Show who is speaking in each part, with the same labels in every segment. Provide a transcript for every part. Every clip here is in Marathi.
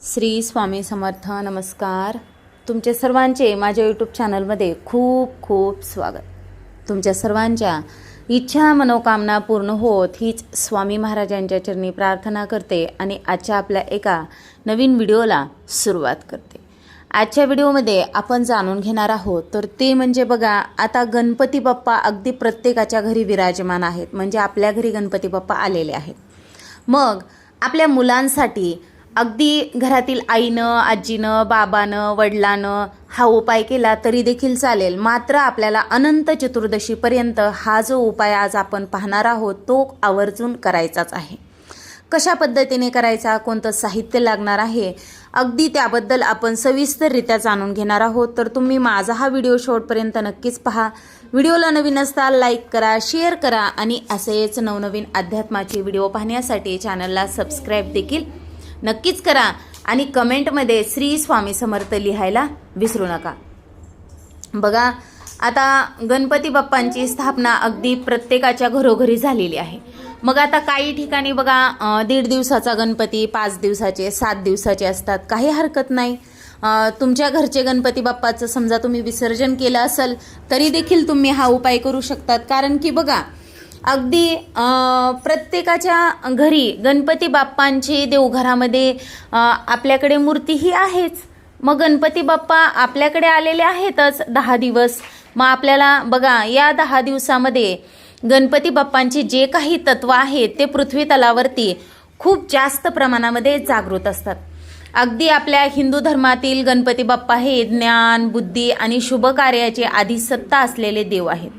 Speaker 1: श्री स्वामी समर्थ नमस्कार. तुमचे सर्वांचे माझ्या यूट्यूब चॅनलमध्ये खूप खूप स्वागत. तुमच्या सर्वांच्या इच्छा मनोकामना पूर्ण होत हीच स्वामी महाराजांच्या चरणी प्रार्थना करते आणि आजच्या आपल्या एका नवीन व्हिडिओला सुरुवात करते. आजच्या व्हिडिओमध्ये आपण जाणून घेणार आहोत तर ते म्हणजे बघा आता गणपती बाप्पा अगदी प्रत्येकाच्या घरी विराजमान आहेत म्हणजे आपल्या घरी गणपती बाप्पा आलेले आहेत. मग आपल्या मुलांसाठी अगदी घरातील आईनं आजीनं बाबानं वडिलानं हा उपाय केला तरी देखील चालेल. मात्र आपल्याला अनंत चतुर्दशीपर्यंत हा जो उपाय आज आपण पाहणार आहोत तो आवर्जून करायचाच आहे. कशा पद्धतीने करायचा कोणतं साहित्य लागणार आहे अगदी त्याबद्दल आपण सविस्तररित्या जाणून घेणार आहोत. तर तुम्ही माझा हा व्हिडिओ शेवटपर्यंत नक्कीच पहा. व्हिडिओला नवीन असता लाईक करा शेअर करा आणि असेच नवनवीन अध्यात्माचे व्हिडिओ पाहण्यासाठी चॅनलला सबस्क्राईब देखील नक्कीच करा आणि कमेंटमध्ये श्री स्वामी समर्थ लिहायला विसरू नका. बघा आता गणपती बाप्पांची स्थापना अगदी प्रत्येकाच्या घरोघरी झालेली आहे. मग आता काही ठिकाणी बघा दीड दिवसाचा गणपती पाच दिवसाचे सात दिवसाचे असतात. काही हरकत नाही. तुमच्या घरचे गणपती बाप्पाचं समजा तुम्ही विसर्जन केलं असेल तरी देखील तुम्ही हा उपाय करू शकतात. कारण की बघा अगदी प्रत्येकाच्या घरी गणपती बाप्पांची देवघरामध्ये आपल्याकडे मूर्ती ही आहेच. मग गणपती बाप्पा आपल्याकडे आलेले आहेतच दहा दिवस. मग आपल्याला बघा या दहा दिवसामध्ये गणपती बाप्पांची जे काही तत्व आहेत ते पृथ्वी तलावरती खूप जास्त प्रमाणामध्ये जागृत असतात. अगदी आपल्या हिंदू धर्मातील गणपती बाप्पा हे ज्ञान बुद्धी आणि शुभ कार्याचे आधी सत्ता असलेले देव आहेत.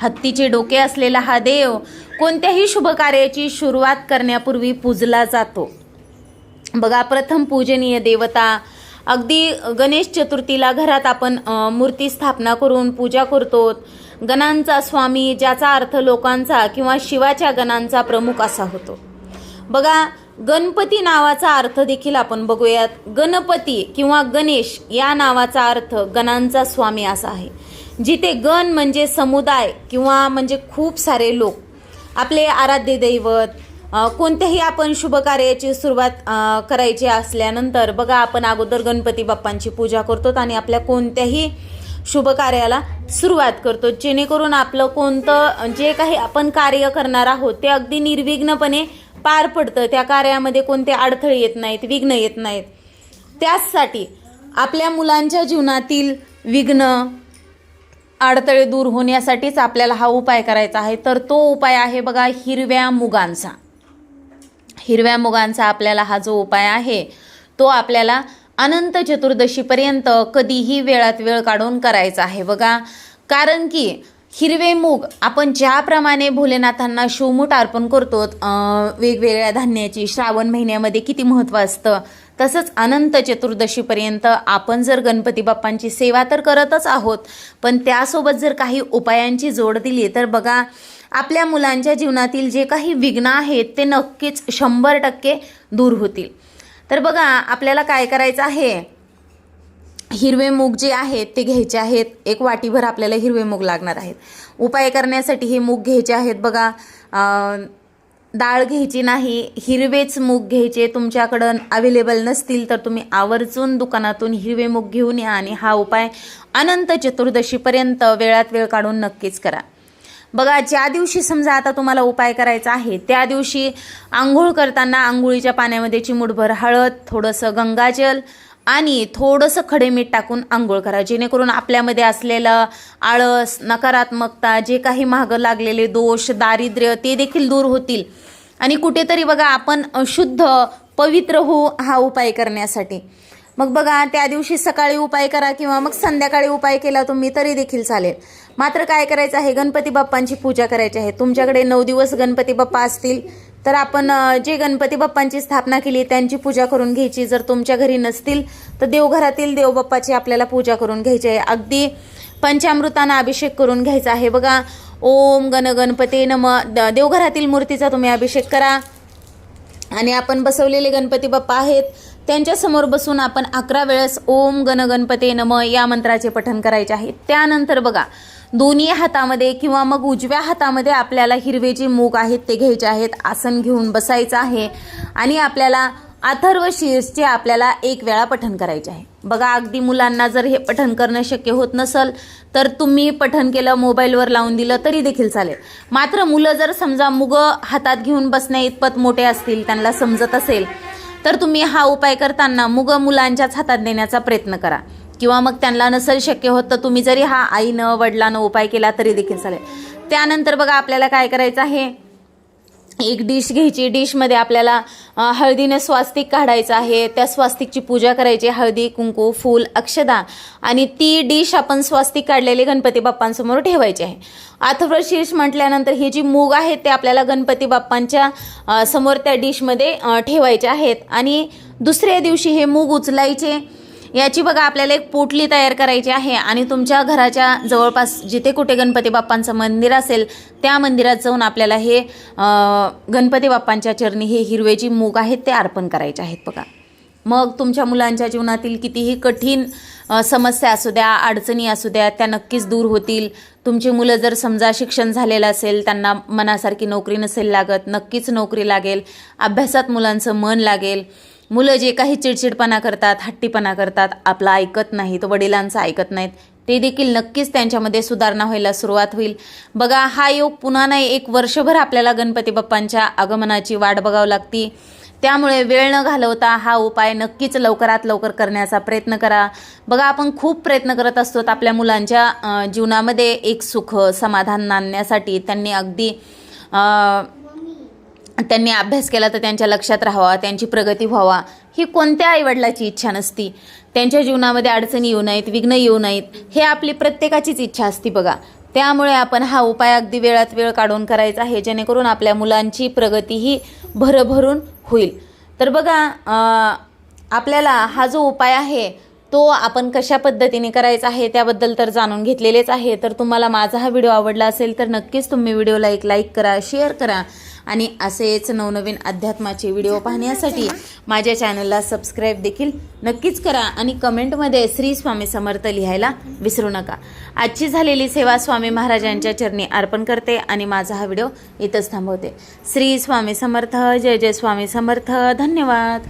Speaker 1: हत्तीचे डोके असलेला हा देव कोणत्याही शुभकार्याची सुरुवात करण्यापूर्वी पूजला जातो. बघा प्रथम पूजनीय देवता अगदी गणेश चतुर्थीला घरात आपण मूर्ती स्थापना करून पूजा करतो. गणांचा स्वामी ज्याचा अर्थ लोकांचा किंवा शिवाच्या गणांचा प्रमुख असा होतो. बघा गणपती नावाचा अर्थ देखील आपण बघूयात. गणपती किंवा गणेश या नावाचा अर्थ गणांचा स्वामी असा आहे. जिथे गण म्हणजे समुदाय किंवा म्हणजे खूप सारे लोक आपले आराध्य दैवत कोणत्याही आपण शुभ कार्याची सुरुवात करायची असल्यानंतर बघा आपण अगोदर गणपती बाप्पांची पूजा करतो आणि आपल्या कोणत्याही शुभ कार्याला सुरुवात करतो. जेणेकरून आपलं कोणतं जे काही आपण कार्य करणार आहोत ते अगदी निर्विघ्नपणे पार पडतं. त्या कार्यामध्ये कोणते अडथळे येत नाहीत विघ्न येत नाहीत. त्याचसाठी आपल्या मुलांच्या जीवनातील विघ्न अडथळे दूर होण्यासाठीच आपल्याला हा उपाय करायचा आहे. तर तो उपाय आहे बघा हिरव्या मुगांचा. हिरव्या मुगांचा आपल्याला हा जो उपाय आहे तो आपल्याला अनंत चतुर्दशीपर्यंत कधीही वेळात वेळ काढून करायचा आहे बघा. कारण की हिरवे मूग आपण ज्याप्रमाणे भोलेनाथांना शिवमूठ अर्पण करतो वेगवेगळ्या धान्याची श्रावण महिन्यामध्ये किती महत्त्व असतं? तसंच अनंत चतुर्दशीपर्यंत आपण जर गणपती बाप्पांची सेवा तर करतच आहोत पण त्यासोबत जर काही उपायांची जोड दिली तर बघा आपल्या मुलांच्या जीवनातील जे काही विघ्न आहेत ते नक्कीच शंभर टक्के दूर होतील. तर बघा आपल्याला काय करायचं आहे? हिरवे मूग जे आहेत ते घ्यायचे आहेत. एक वाटीभर आपल्याला हिरवे मूग लागणार आहेत. उपाय करण्यासाठी हे मूग घ्यायचे आहेत. बघा डाळ घ्यायची नाही हिरवेच मूग घ्यायचे तुमच्याकडं अवेलेबल नसतील तर तुम्ही आवर्जून दुकानातून हिरवे मूग घेऊन या आणि हा उपाय अनंत चतुर्दशीपर्यंत वेळात वेळ काढून नक्कीच करा. बघा ज्या दिवशी समजा आता तुम्हाला उपाय करायचा आहे त्या दिवशी आंघोळ करताना आंघोळीच्या पाण्यामध्ये चिमूटभर हळद थोडंसं गंगाजल आणि थोडंसं खडे मीठ टाकून आंघोळ करा. जेणेकरून आपल्यामध्ये असलेलं आळस नकारात्मकता जे काही मागं लागलेले दोष दारिद्र्य ते देखील दूर होतील. आणि कुठेतरी बघा आपण शुद्ध पवित्र होऊ हा उपाय करण्यासाठी. मग बघा त्या दिवशी सकाळी उपाय करा किंवा मग संध्याकाळी उपाय केला तुम्ही तरी देखील चालेल. मात्र काय करायचं आहे गणपती बाप्पांची पूजा करायची आहे. तुमच्याकडे नऊ दिवस गणपती बाप्पा असतील तर आपण जे गणपती बाप्पांची स्थापना केली त्यांची पूजा करून घ्यायची. जर तुमच्या घरी नसतील तर देवघरातील देवबाप्पाची आपल्याला पूजा करून घ्यायची आहे. अगदी पंचामृतानं अभिषेक करून घ्यायचा आहे. बघा ओम गण गणपते नम द- देवघरातील मूर्तीचा तुम्ही अभिषेक करा. आणि आपण बसवलेले गणपती बाप्पा आहेत. त्यांच्यासमोर बसून आपण अकरा वेळेस ओम गणगणपते नम या मंत्राचे पठन करायचे आहे. त्यानंतर बघा दोन्ही हातामध्ये किंवा मग उजव्या हातामध्ये आपल्याला हिरवे जे मूग आहेत ते घ्यायचे आहेत आसन घेऊन बसायचं आहे आणि आपल्याला अथर्व शीर्षचे आपल्याला एक वेळा पठन करायचे आहे. बघा अगदी मुलांना जर हे पठण करणं शक्य होत नसेल तर तुम्ही पठण केलं मोबाईलवर लावून दिलं तरी देखील चालेल. मात्र मुलं जर समजा मुगं हातात घेऊन बसण्या इतपत मोठे असतील त्यांना समजत असेल तर तुम्ही हा उपाय करताना मुगं मुलांच्याच हातात देण्याचा प्रयत्न करा. किंवा मग त्यांना नसेल शक्य होत तर तुम्ही जरी हा आईनं वडिलानं उपाय केला तरी देखील चालेल. त्यानंतर बघा आपल्याला काय करायचं आहे? एक डिश घ्यायची. डिशमध्ये आपल्याला हळदीनं स्वास्तिक काढायचं आहे. त्या स्वास्तिकची पूजा करायची. हळदी कुंकू फूल अक्षदा आणि ती डिश आपण स्वास्तिक काढलेली गणपती बाप्पांसमोर ठेवायची आहे. अथर्व शीर्ष म्हटल्यानंतर हे जी मूग आहेत ते आपल्याला गणपती बाप्पांच्या समोर त्या डिशमध्ये ठेवायचे आहेत. आणि दुसऱ्या दिवशी हे मूग उचलायचे. याची बघा आपल्याला एक पोटली तयार करायची आहे आणि तुमच्या घराच्या जवळपास जिथे कुठे गणपती बाप्पांचं मंदिर असेल त्या मंदिरात जाऊन आपल्याला हे गणपती बाप्पांच्या चरणी हे हिरवे जी मूग आहेत ते अर्पण करायचे आहेत बघा. मग तुमच्या मुलांच्या जीवनातील कितीही कठीण समस्या असू द्या अडचणी असू द्या त्या नक्कीच दूर होतील. तुमची मुलं जर समजा शिक्षण झालेलं असेल त्यांना मनासारखी नोकरी नसेल लागत नक्कीच नोकरी लागेल. अभ्यासात मुलांचं मन लागेल. मुलं जे काही चिडचिडपणा करतात हट्टीपणा करतात आपलं ऐकत नाहीत वडिलांचं ऐकत नाहीत ते देखील नक्कीच त्यांच्यामध्ये सुधारणा व्हायला सुरुवात होईल. बघा हा योग पुन्हा नाही एक वर्षभर आपल्याला गणपती बाप्पांच्या आगमनाची वाट बघावं लागती. त्यामुळे वेळ न घालवता हा उपाय नक्कीच लवकरात लवकर करण्याचा प्रयत्न करा. बघा आपण खूप प्रयत्न करत असतो आपल्या मुलांच्या जीवनामध्ये एक सुख समाधान आणण्यासाठी त्यांनी अगदी त्यांनी अभ्यास केला तर त्यांच्या लक्षात राहावा त्यांची प्रगती व्हावा ही कोणत्या आईवडिलाची इच्छा नसती. त्यांच्या जीवनामध्ये अडचणी येऊ नयेत विघ्न येऊ नयेत हे आपली प्रत्येकाचीच इच्छा असती बघा. त्यामुळे आपण हा उपाय अगदी वेळात वेळ काढून करायचा आहे जेणेकरून आपल्या मुलांची प्रगती ही भरभरून होईल. तर बघा आपल्याला हा जो उपाय आहे तो आपण कशा पद्धतीने करायचा आहे त्याबद्दल तर जाणून घेतलेलेच आहे. तर तुम्हाला माझा हा व्हिडिओ आवडला असेल तर नक्कीच तुम्ही व्हिडिओला एक लाईक करा शेअर करा. आणि असेच नवनवीन अध्यात्माचे व्हिडिओ पाहण्यासाठी माझ्या चॅनलला सबस्क्राईब देखील नक्कीच करा आणि कमेंटमध्ये श्री स्वामी समर्थ लिहायला विसरू नका. आजची झालेली सेवा स्वामी महाराजांच्या चरणी अर्पण करते आणि माझा हा व्हिडिओ इथंच थांबवते. श्री स्वामी समर्थ जय जय स्वामी समर्थ धन्यवाद.